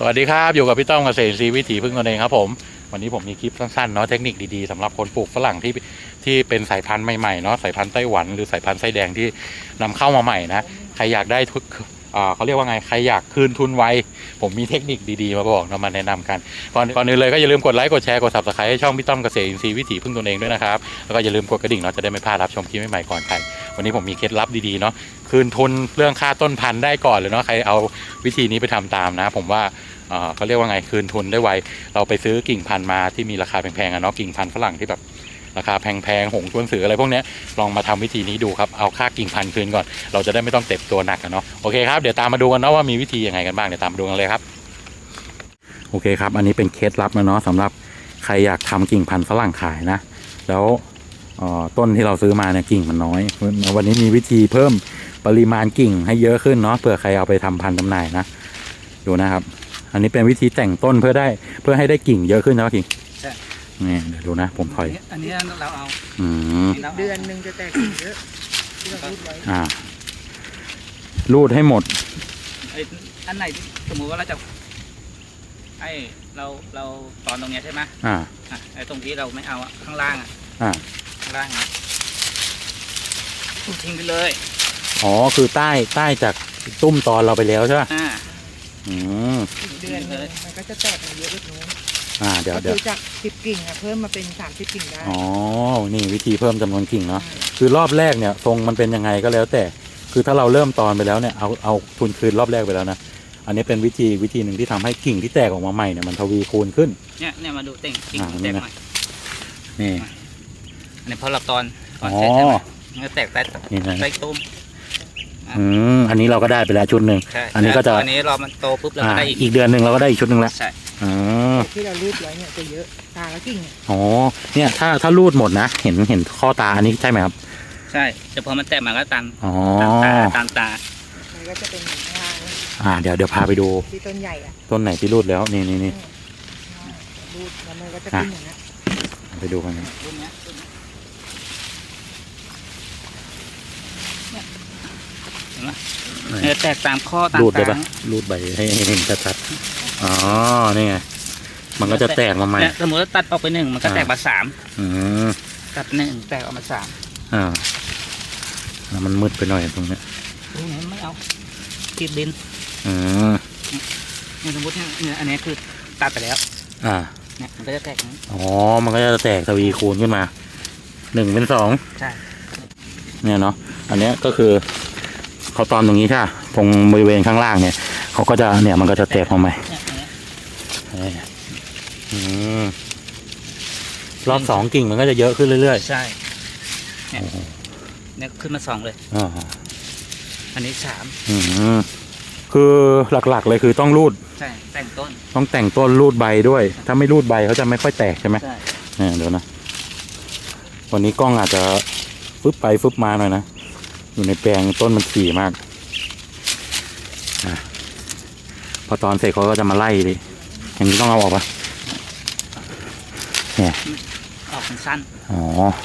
สวัสดีครับอยู่กับพี่ต้อมเกษตรซีวิถีพึ่งตนเองครับผมวันนี้ผมมีคลิปสั้นๆเนาะเทคนิคดีๆสำหรับคนปลูกฝรั่งที่ที่เป็นสายพันธุ์ใหม่ๆเนาะสายพันธุ์ไต้หวันหรือสายพันธุ์ไส้แดงที่นำเข้ามาใหม่นะใครอยากได้ทุก เขาเรียกว่าไงใครอยากคืนทุนไวผมมีเทคนิคดีๆมาบอกนะมาแนะนำกันก่อนก่อนอื่นเลยก็อย่าลืมกดไลค์กดแชร์กด subscribe ให้ช่องพี่ต้อมเกษตรอินทรีย์วิถีพึ่งตนเองด้วยนะครับแล้วก็อย่าลืมกดกระดิ่งเนาะจะได้ไม่พลาดรับชมคลิปใหม่ๆก่อนใครวันนี้ผมมีเคล็ดลับดีๆเนาะคืนทุนเรื่องค่าต้นพันธุ์ได้ก่อนเลยเนาะใครเอาวิธีนี้ไปทำตามนะ ผมว่าเอ่อเขาเรียกว่าไงคืนทุนได้ไวเราไปซื้อกิ่งพันธุ์มาที่มีราคาแพงๆอะเนาะกิ่งพันธุ์ฝรั่งที่แบบ ราคาแพงๆหงชวนสืออะไรพวกนี้ลองมาทำวิธีนี้ดูครับเอาค่ากิ่งพันธุ์คืนก่อน เราจะได้ไม่ต้องเต็บตัวหนักอะเนาะโอเคครับเดี๋ยวตามมาดูกันนะว่ามีวิธียังไงกันบ้างเดี๋ยวตามมาดูกันเลยครับโอเคครับ อันนี้เป็นเคล็ดลับนะเนาะสำหรับใครอยากทำกิ่งพันธุ์ฝรั่งขายนะ แล้วต้นที่เราซื้อมาเนี่ยกิ่งมันน้อย วันนี้มีวิธีเพิ่มปริมาณกิ่งให้เยอะขึ้นเนาะเผื่อใครเอาไปทำพันธุ์จำหน่ายนะ ดูนะครับ อันนี้เป็นวิธีแต่งต้นเพื่อได้เพื่อให้ได้กิ่งเยอะขึ้นนะกิ่ง นี่เดี๋ยวดูนะ ผมถอย อันนี้เราเอาอืมเราเดือนหนึ่งจะแตกกิ่งเยอะที่เราพูดไว้อ่ารูดให้หมดไอ้อันไหนที่สมมุติว่าเราจะไอ้เราเราตอนตรงเนี้ยใช่ไหมอ่าอะไอ้ตรงที่เราไม่เอาอะข้างล่างอะอ่าข้างล่างอะทิ้งไปเลย อ๋อคือใต้ใต้จากตุ้มตอนเราไปแล้วใช่ไหมอ่าอืมอีกเดือนหนึงมันก็จะแตกมาเยอะลูกนู้น อ่าเดี๋ยวก็เดี๋ยวคือจากสิบกิ่งอะเพิ่มมาเป็นสามสิบกิ่งได้อ๋อ นี่วิธีเพิ่มจำนวนกิ่งเนาะ คือรอบแรกเนี่ยทรงมันเป็นยังไงก็แล้วแต่ คือถ้าเราเริ่มตอนไปแล้วเนี่ยเอาเอาทุนคืนรอบแรกไปแล้วนะ อันนี้เป็นวิธีวิธีหนึ่งที่ทำให้กิ่งที่แตกออกมาใหม่เนี่ยมันทวีคูณขึ้น เนี่ยเนี่ยมาดูเต่งกิ่งอ่ามันนี่แตกนะหน่อยนี่ อันนี้พอเราตอนตอ๋อนอเสร็จใช่ไหมมันก็แตกใต้นี่นะ ใต้ตุ้ม อืมอันนี้เราก็ได้ไปแล้วชุดหนึ่งใช่อันนี้ก็จะแล้วอันนี้รอมันโตปุ๊บเราอ่าก็ได้อีกอีกเดือนหนึ่งเราก็ได้อีกชุดหนึ่งแล้วใช่อ๋อที่เรารูดไว้เนี่ยจะเยอะตาและกิ่งอะอ๋อเนี่ยถ้าถ้ารูดหมดนะ เห็นเห็นข้อตาอันนี้ใช่ไหมครับ ใช่แต่พอมันแตกมาก็ตันอ๋อตามตาตามตามันก็จะเป็นข้างล่างนะอ่าเดี๋ยวเดี๋ยวพาไปดูที่ต้นใหญ่อะต้นไหนที่รูดแล้วนี่นี่นี่รูดแล้วมันก็จะขึ้นอย่างนี้นไปดูกันนะ รุ่นเนี้ยรุ่นเนี้ยเนี่ย เห็นไหมเนี่ยแตกตามข้อตามรูดได้ตาปะรูดใบให้ให้เห็นชัดๆอ๋อนี่ไงมันก็จะแตกมาใหม่เนี่ยสมมติว่าตัดออกไปหนึ่งมันก็อ่าแตกมาสามอืมตัดหนึ่งแตกออกมาสามอ่าแล้วมันมืดไปหน่อยตรงเนี้ยตรงนี้ไม่เอากีดดินอืมเนี่ยสมมติเนี่ยเนี่ยอันนี้คือตัดไปแล้ว อ่าเนี่ยมันก็จะแตกอย่างนี้อ๋อ มันก็จะแตกทวีคูณขึ้นมาหนึ่งเป็นสองใช่เนี่ยเนาะอันเนี้ยก็คือ เขาตอนตรงนี้ใช่ปะตรงบริเวณข้างล่างเนี่ยเขาก็จะเนี่ยมันก็จะแตกมาใหม่เนี่ยอันเนี้ยเอ้ยอืมรอบสองกิ่งมันก็จะเยอะขึ้นเรื่อยใช่เนี่ยโอ้โหเนี่ยขึ้นมาสองเลยๆอ่าอันนี้สามอืมคือหลักๆเลยคือต้องรูดใช่แต่งต้น ต้องแต่งต้นรูดใบด้วย ถ้าไม่รูดใบเขาจะไม่ค่อยแตกใช่ไหมใช่เนี่ยเดี๋ยวนะ วันนี้กล้องอาจจะฟึบไปฟึบมาหน่อยนะ อยู่ในแปลงต้นมันถี่มากอะพอตอนเสร็จเขาก็จะมาไล่ดิอย่างนี้ต้องเอาออกปะออกเป็นสั้นอ๋อ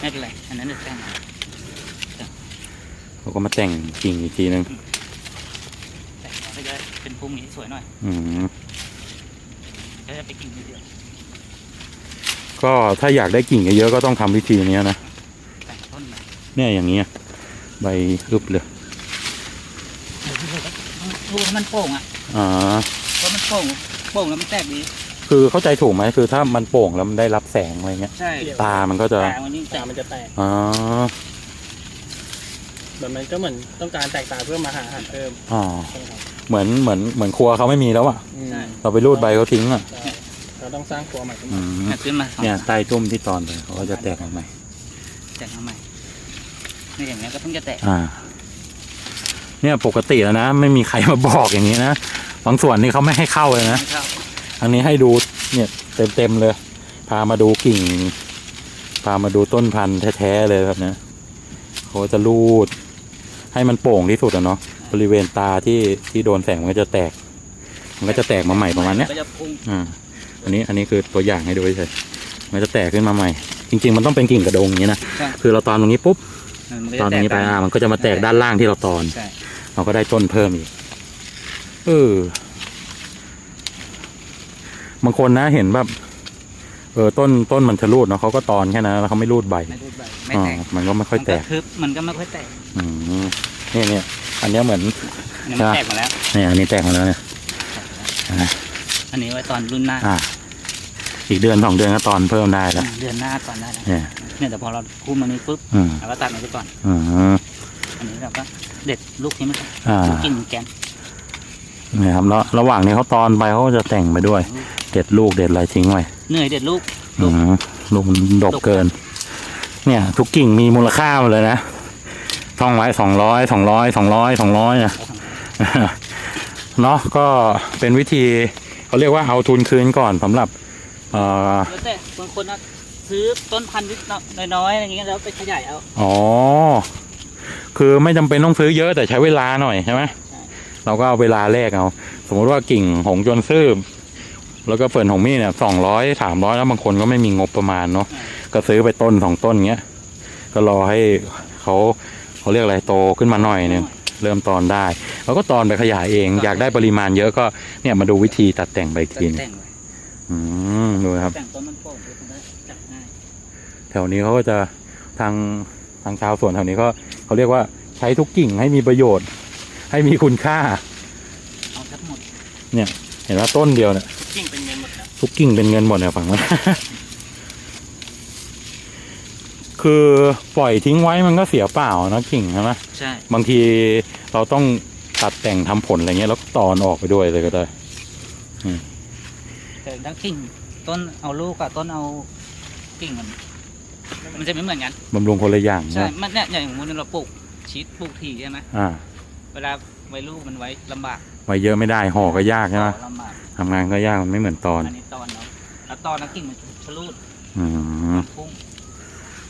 ไม่เป็นไรอันนั้นเดี๋ยวแต่งเขาก็มาแต่งกิ่งอีกทีนึงแต่งก็จะเป็นพุ่มนี้สวยหน่อย อืมก็จะไปกิ่งนิดเดียวก็ถ้าอยากได้กิ่งเยอะๆก็ต้องทำวิธีนี้นะแต่งต้นมาเนี่ยอย่างนี้ย ใบรึบเลยดูให้มันโป่งอะอ่าเพราะมันโป่งโป่งแล้วมันแตกดีคือเข้าใจถูกไหมคือถ้ามันโป่งแล้วมันได้รับแสงอะไรเงี้ย ใช่ตามันก็จะแต่มันยิ่งแตกมันจะแตกอ๋อแบบมันก็เหมือนต้องการแตกต่างเพื่อมาหาอาหารเพิ่มอ๋อใช่ไหมครับเหมือนเหมือนเหมือนครัวเขาไม่มีแล้วอะอืมใช่เราไปรูดใบเขาทิ้งอะใช่เราต้องสร้างครัวใหม่ขึ้นอืมามเนี่ยขึ้นมาสองเนี่ยใต้ตุ้มที่ตอนไปเขาก็จะแตกมาใหม่แตกมาใหม่ นี่อย่างเงี้ยก็เพิ่งจะแตกอ่า เนี่ยปกติแล้วนะ ไม่มีใครมาบอกอย่างนี้นะบางส่วนนี่เขาไม่ให้เข้าเลยนะไม่เข้าอันนี้ให้ดูเนี่ยเต็มเต็มๆเลย พามาดูกิ่ง พามาดูต้นพันธุ์แท้ๆเลยครับเนี่ยเขาจะรูด ให้มันโป่งที่สุดอะเนาะบริเวณตาที่ที่โดนแสงมันก็จะแตก มันก็จะแตกมาใหม่ประมาณเนี้ย ก็จะพุ่งอ่า อันนี้ อันนี้คือตัวอย่างให้ดูเฉยๆมันจะแตกขึ้นมาใหม่ จริง ๆ มันต้องเป็นกิ่งกระดงอย่างนี้นะ ใช่คือเราตอนตรงนี้ปุ๊บ มันก็ตจะอนแตกนี้ไปตามอ่ามันก็จะมาแตกด้านล่างที่เราตอน ใช่เราก็ได้ต้นเพิ่มอีก เออ บางคนนะเห็นแบบ เออต้นต้นมันจะรูดเนาะเขาก็ตอนแค่นั้นแล้วเขาไม่รูดใบไม่รูดใบไม่อ่าแตกมันก็ไม่ค่อยแตก มันทึบมันก็ไม่ค่อยแตกอืมเนี่ยเนี่ยอันเนี้ยเหมือน อันนี้มันใช่ แตกมาแล้วเนี่ยอันนี้แตกมาแล้วเนี่ยอ่าอันนี้ไว้ตอนรุ่นหน้า อ่า อีกเดือนสองเดือนก็ตอนเพิ่มได้แล้ว เดือนหน้าตอนได้แล้วเนี่ยเนี่ยแต่พอเราพูดมานี้ปุ๊บอืมเราก็ตัดมันไปก่อน อืม อันนี้เราก็เด็ดลูกนี้มันก่อนอ่า ลูกกิ่งแกนเนี่ยครับแล้วระหว่างนี้เขาตอนไปเขาก็จะแต่งไปด้วย เด็ดลูกเด็ดอะไรทิ้งไว้เหนื่อยเด็ดลูก อืมลูกมันดกเกิน เนี่ย ทุกกิ่งมีมูลค่าหมดเลยนะท่องไว้สองร้อยสองร้อยสองร้อยสองร้อยนะ เนาะก็เป็นวิธีเขาเรียกว่าเอาทุนคืนก่อนสำหรับเอ่อแล้วแต่บางคนนะซื้อต้นพันธุ์นิดน้อยๆอะไรอย่างเงี้ยแล้วไปขยายเอาอ๋อ คือไม่จำเป็นต้องซื้อเยอะแต่ใช้เวลาหน่อยใช่ไหมใช่เราก็เอาเวลาแรกเอา สมมติว่ากิ่งหงจนซื่อแล้วก็เฟิร์นหงมี่เนี่ยสองร้อยสามร้อยแล้วบางคนก็ไม่มีงบประมาณเนาะก็ซื้อไปต้นสองต้นเงี้ยก็รอให้เขาเขาเรียกอะไรโตขึ้นมาหน่อยหนึงเริ่มตอนได้ แล้วก็ตอนไปขยายเอง อยากได้ปริมาณเยอะก็เนี่ยมาดูวิธีตัดแต่งใบตัดทีนแต่งไว้อืม ดูนะครับแต่งต้นมันโป่งเพื่อมันได้จับง่ายแถวนี้เขาก็จะทางทางชาวสวนแถวนี้ก็เขาเรียกว่าใช้ทุกกิ่งให้มีประโยชน์ ให้มีคุณค่าเอาทั้งหมดเห็นว่าต้นเดียวเนี่ยกิ่งเป็นเงินหมดแล้วทุกกิ่งเป็นเงินหมดเนี่ยฝั่งนั้นคือปล่อยทิ้งไว้มันก็เสียเปล่านะกิ่งใช่ไหมใช่บางทีเราต้องตัดแต่งทำผลอะไรเงี้ยแล้วตอนออกไปด้วยเลยก็ได้แต่ทั้งกิ่ง ต้นเอาลูกกับต้นเอากิ่งมันมันจะไม่เหมือนกันบำรุงคนละอย่างใช่นะมันเนี่ยอย่างสมมติเราปลูกชีสปลูกทีใช่ไหมอ่าเวลาไว้ลูกมันไว้ลำบากไว้เยอะไม่ได้ห่อก็ยากใช่ไหมลำบากทำงานก็ยากมันไม่เหมือนตอน อันนี้ตอนเนาะแล้วตอนแล้วกิ่งมันชะลูดอืม พุ่ง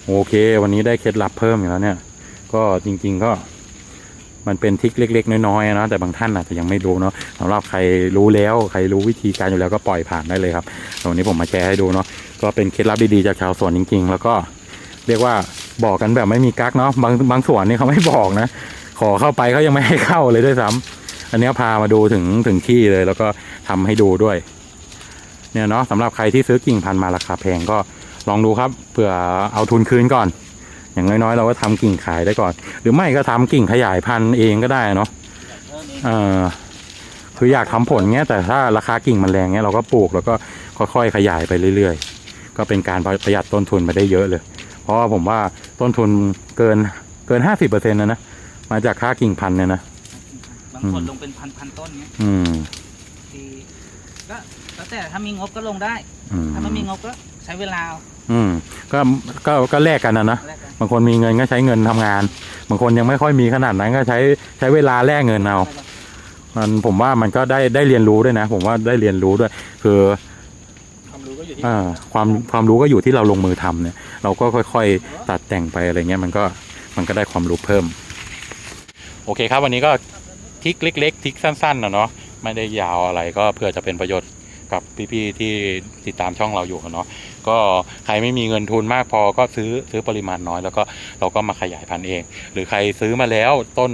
โอเค วันนี้ได้เคล็ดลับเพิ่มอีกแล้วเนี่ย ก็จริง ๆ ก็ มันเป็นทริคเล็ก ๆ น้อยๆนะแต่บางท่านอาจจะยังไม่รู้เนาะสำหรับใครรู้แล้วใครรู้วิธีการอยู่แล้วก็ปล่อยผ่านได้เลยครับต่วันนี้ผมมาแชร์ให้ดูเนาะก็เป็นเคล็ดลับดีๆจากชาวสวนจริง ๆ แล้วก็เรียกว่าบอกกันแบบไม่มีกั๊กเนาะบางบางสวนนี่เขาไม่บอกนะ ขอเข้าไปเขายังไม่ให้เข้าเลยด้วยซ้ำอันนี้พามาดูถึงถึงที่เลย แล้วก็ทำให้ดูด้วย เนี่ยเนาะสำหรับใครที่ซื้อกิ่งพันธุ์มาราคาแพงก็ลองดูครับเผื่อเอาทุนคืนก่อน อย่างน้อยๆ เราก็ทำกิ่งขายได้ก่อน หรือไม่ก็ทำกิ่งขยายพันธุ์เองก็ได้เนาะเพิ่มเองเออคืออยากทำผลเงี้ยแต่ถ้าราคากิ่งมันแรงเงี้ยเราก็ปลูกแล้วก็ค่อยๆขยายไปเรื่อยๆ ก็เป็นการประหยัดต้นทุนไปได้เยอะเลย เพราะว่าผมว่าต้นทุนเกินเกินห้าสิบเปอร์เซ็นต์นะนะมาจากค่ากิ่งพันธุ์เนี่ยนะบางคนลงเป็นพันพันๆต้นเงี้ยอืมทีก็แล้วแต่ถ้ามีงบก็ลงได้อืมถ้าไม่มีงบก็ใช้เวลาเอาอืมก็ก็ก็แลกกันนะนะแลกกันบางคนมีเงินก็ใช้เงินทำงาน บางคนยังไม่ค่อยมีขนาดนั้นก็ใช้ใช้เวลาแลกเงินเอา มันผมว่ามันก็ได้ได้เรียนรู้ด้วยนะ ผมว่าได้เรียนรู้ด้วย คือความรู้ก็อยู่ที่เอ่อความความรู้ก็อยู่ที่เราลงมือทำเนี่ย เราก็ค่อยๆ ตัดแต่งไปอะไรเงี้ยมันก็มันก็ได้ความรู้เพิ่ม โอเคครับ วันนี้ก็ทริกเล็ก ๆทริกสั้นๆนะเนาะไม่ได้ยาวอะไรก็เพื่อจะเป็นประโยชน์ กับพี่ๆที่ติดตามช่องเราอยู่อะเนาะก็ใครไม่มีเงินทุนมากพอก็ซื้อซื้อปริมาณน้อย แล้วก็เราก็มาขยายพันธุ์เอง หรือใครซื้อมาแล้วต้น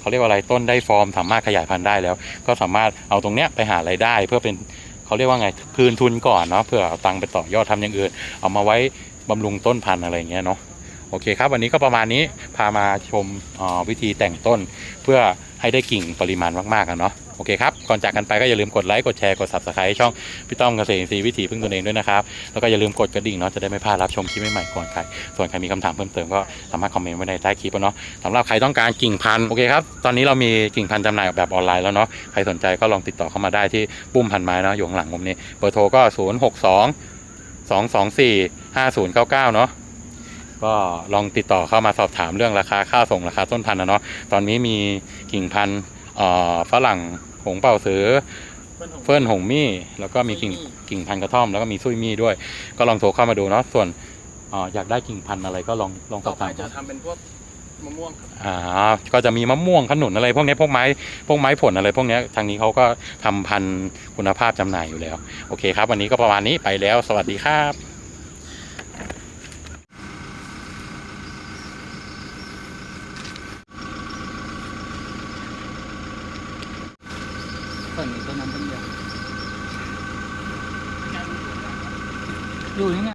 เขาเรียกว่าอะไรต้นได้ฟอร์ม สามารถขยายพันธุ์ได้แล้ว ก็สามารถเอาตรงเนี้ยไปหารายได้ เพื่อเป็นเขาเรียกว่าไงคืนทุนก่อนเนาะเพื่อเอาตังค์ไปต่อยอดทำอย่างอื่น เอามาไว้บำรุงต้นพันธุ์อะไรเงี้ยเนาะโอเคครับ วันนี้ก็ประมาณนี้พามาชมออวิธีแต่งต้น เพื่อให้ได้กิ่งปริมาณมากๆกันเนาะ โอเคครับ ก่อนจากกันไปก็อย่าลืมกดไลค์กดแชร์กด subscribe ช่องพี่ต้อมเกษตรอินทรีย์วิถีพึ่งตนเองด้วยนะครับ แล้วก็อย่าลืมกดกระดิ่งเนาะจะได้ไม่พลาดรับชมคลิปใหม่ๆก่อนใครส่วนใครมีคำถามเพิ่มเติมก็สามารถคอมเมนต์ไว้ในใต้คลิปอะเนาะสำหรับใครต้องการกิ่งพันธุ์โอเคครับตอนนี้เรามีกิ่งพันธุ์จำหน่ายแบบออนไลน์แล้วเนาะใครสนใจก็ลองติดต่อเข้ามาได้ที่ปุ้มพันไม้เนาะอยู่ข้างหลังผมนี่เบอร์โทรก็ 0 6 2 2 2 4 5 0 9 9เนาะก็ลองติดต่อเข้ามาสอบถามเรื่องราคาค่าส่งราคาต้นพันธุ์นะเนาะตอนนี้มีกิ่งพันธุ์ ฝรั่งหงเป่าเสือเฟิร์นหงมี่แล้วก็มีกิ่งกิ่งพันธุ์กระท่อมแล้วก็มีซุยมี่ด้วย ก็ลองโทรเข้ามาดูเนาะส่วนเอ่ออยากได้กิ่งพันธุ์อะไรก็ลองลองสต่ออบไปถามจะทำเป็นพวกมะม่วงครับอ่าก็จะมีมะม่วงขนุนอะไรพวกนี้พวกไม้พวกไม้ผลอะไรพวกนี้ทางนี้เขาก็ทำพันธุ์คุณภาพจำหน่ายอยู่แล้ว โอเคครับ วันนี้ก็ประมาณนี้ไปแล้ว สวัสดีครับ ส่วนนี้ต้นนั้นต้นเดียว อยู่นี่เนี่ย